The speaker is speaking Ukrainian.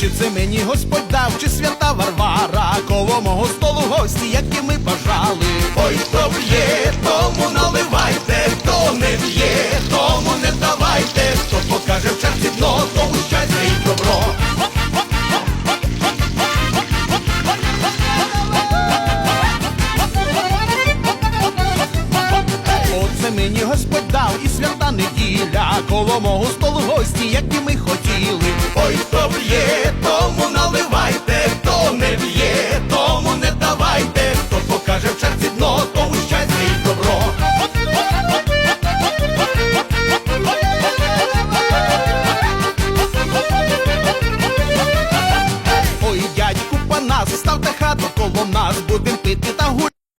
Чи це мені Господь дав, чи свята Варвара, коло мого столу гості, які ми бажали. Ой, хто нині Господь дав і свята неділя, коло мого столу гості, як і ми хотіли. Ой, хто б'є, тому наливайте, хто не б'є, тому не давайте, хто покаже в черзі дно, тому щастя і добро. Ой, дядьку, панас, ставте хату коло нас.